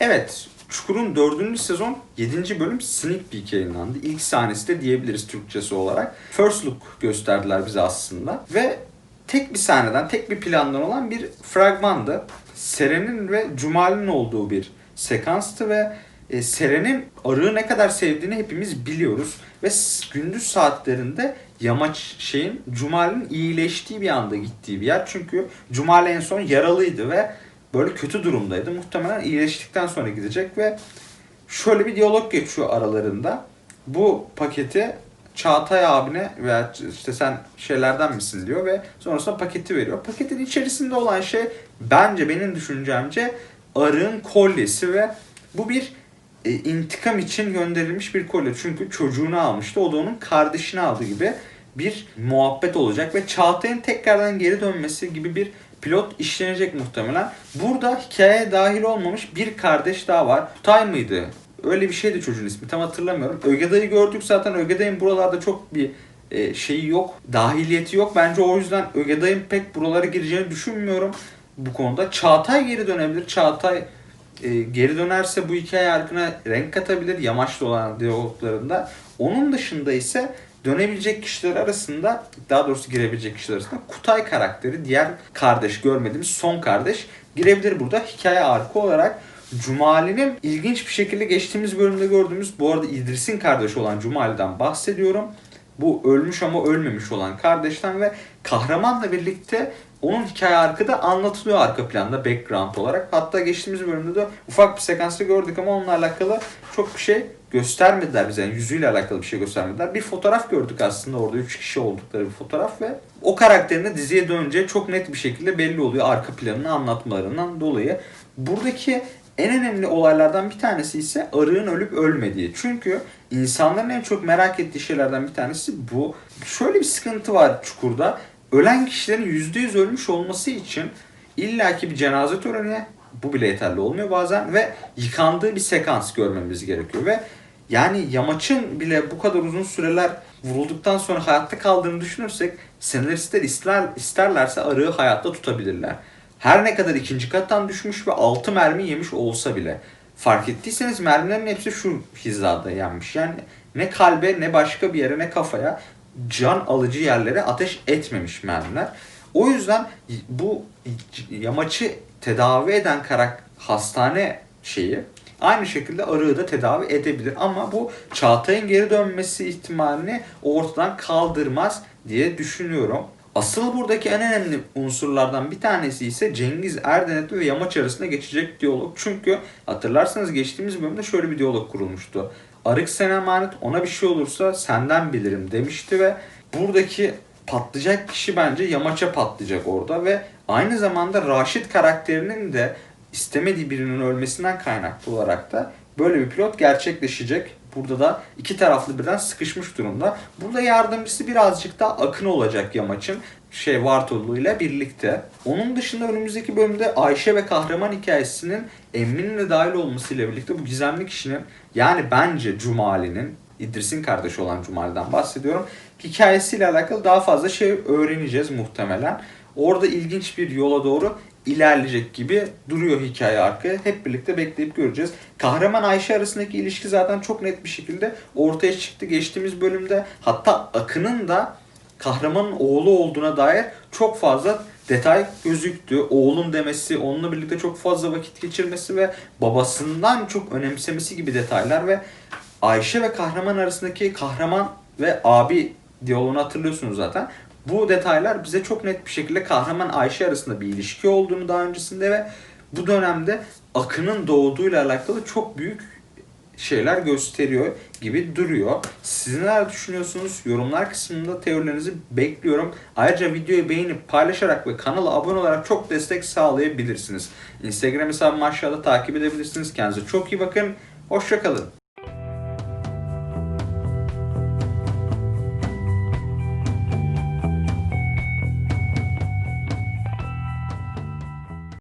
Evet, Çukur'un 4. sezon 7. bölüm Sneak Peek yayınlandı. İlk sahnesi de diyebiliriz Türkçesi olarak. First look gösterdiler bize aslında. Ve tek bir sahneden, tek bir plandan olan bir fragmandı. Seren'in ve Cumali'nin olduğu bir sekanstı ve e, Seren'in arığı ne kadar sevdiğini hepimiz biliyoruz. Ve gündüz saatlerinde yamaç şeyin Cumali'nin iyileştiği bir anda gittiği bir yer. Çünkü Cumali en son yaralıydı ve böyle kötü durumdaydı. Muhtemelen iyileştikten sonra gidecek ve şöyle bir diyalog geçiyor aralarında. Bu paketi Çağatay abine veya işte sen şeylerden misin diyor ve sonrasında paketi veriyor. Paketin içerisinde olan şey bence benim düşüncemce arığın kolyesi ve bu bir e, intikam için gönderilmiş bir kolye. Çünkü çocuğunu almıştı. O da onun kardeşini aldı gibi bir muhabbet olacak ve Çağatay'ın tekrardan geri dönmesi gibi bir pilot işlenecek muhtemelen. Burada hikayeye dahil olmamış bir kardeş daha var. Kutay mıydı? Öyle bir şeydi çocuğun ismi tam hatırlamıyorum. Ögeday'ı gördük zaten Ögeday'ın buralarda çok bir e, şeyi yok. Dahiliyeti yok. Bence o yüzden Ögeday'ın pek buralara gireceğini düşünmüyorum bu konuda. Çağatay geri dönebilir. Çağatay e, geri dönerse bu hikaye arkına renk katabilir yamaçlı olan diyaloglarında. Onun dışında ise dönebilecek kişiler arasında daha doğrusu girebilecek kişiler arasında Kutay karakteri diğer kardeş görmediğimiz son kardeş girebilir burada hikaye arka olarak. Cumali'nin ilginç bir şekilde geçtiğimiz bölümde gördüğümüz bu arada İdris'in kardeşi olan Cumali'den bahsediyorum. Bu ölmüş ama ölmemiş olan kardeşten ve kahramanla birlikte onun hikaye arkı da anlatılıyor arka planda background olarak. Hatta geçtiğimiz bölümde de ufak bir sekansta gördük ama onunla alakalı çok bir şey göstermediler bize. Yani yüzüyle alakalı bir şey göstermediler. Bir fotoğraf gördük aslında orada 3 kişi oldukları bir fotoğraf ve o karakterin de diziye dönünce çok net bir şekilde belli oluyor arka planını anlatmalarından dolayı. Buradaki en önemli olaylardan bir tanesi ise arığın ölüp ölmediği. Çünkü insanların en çok merak ettiği şeylerden bir tanesi bu. Şöyle bir sıkıntı var Çukur'da. Ölen kişilerin %100 ölmüş olması için illaki bir cenaze töreni bu bile yeterli olmuyor bazen ve yıkandığı bir sekans görmemiz gerekiyor ve yani yamaçın bile bu kadar uzun süreler vurulduktan sonra hayatta kaldığını düşünürsek senaristler ister, isterlerse arığı hayatta tutabilirler. Her ne kadar ikinci kattan düşmüş ve 6 mermi yemiş olsa bile fark ettiyseniz mermilerin hepsi şu hizada yenmiş. Yani ne kalbe ne başka bir yere ne kafaya can alıcı yerlere ateş etmemiş mermiler. O yüzden bu yamaçı tedavi eden karak hastane şeyi aynı şekilde arığı da tedavi edebilir. Ama bu Çağatay'ın geri dönmesi ihtimalini ortadan kaldırmaz diye düşünüyorum. Asıl buradaki en önemli unsurlardan bir tanesi ise Cengiz Erdenetli ve Yamaç arasında geçecek diyalog. Çünkü hatırlarsanız geçtiğimiz bölümde şöyle bir diyalog kurulmuştu. Arık sana emanet ona bir şey olursa senden bilirim demişti ve buradaki patlayacak kişi bence Yamaç'a patlayacak orada ve aynı zamanda Raşit karakterinin de istemediği birinin ölmesinden kaynaklı olarak da böyle bir pilot gerçekleşecek. Burada da iki taraflı birden sıkışmış durumda. Burada yardımcısı birazcık daha Akın olacak Yamaç'ın şey Vartolu ile birlikte. Onun dışında önümüzdeki bölümde Ayşe ve kahraman hikayesinin Emmi'nin de dahil olmasıyla birlikte bu gizemli kişinin yani bence Cumali'nin İdris'in kardeşi olan Cumali'den bahsediyorum. Hikayesiyle alakalı daha fazla şey öğreneceğiz muhtemelen. Orada ilginç bir yola doğru ilerleyecek gibi duruyor hikaye arkaya. Hep birlikte bekleyip göreceğiz. Kahraman Ayşe arasındaki ilişki zaten çok net bir şekilde ortaya çıktı geçtiğimiz bölümde. Hatta Akın'ın da kahramanın oğlu olduğuna dair çok fazla detay gözüktü. Oğlum demesi, onunla birlikte çok fazla vakit geçirmesi ve babasından çok önemsemesi gibi detaylar ve Ayşe ve kahraman arasındaki kahraman ve abi diyaloğunu hatırlıyorsunuz zaten. Bu detaylar bize çok net bir şekilde kahraman Ayşe arasında bir ilişki olduğunu daha öncesinde ve bu dönemde Akın'ın doğduğuyla alakalı çok büyük şeyler gösteriyor gibi duruyor. Siz neler düşünüyorsunuz? Yorumlar kısmında teorilerinizi bekliyorum. Ayrıca videoyu beğenip paylaşarak ve kanala abone olarak çok destek sağlayabilirsiniz. Instagram hesabımı aşağıda takip edebilirsiniz. Kendinize çok iyi bakın. Hoşçakalın.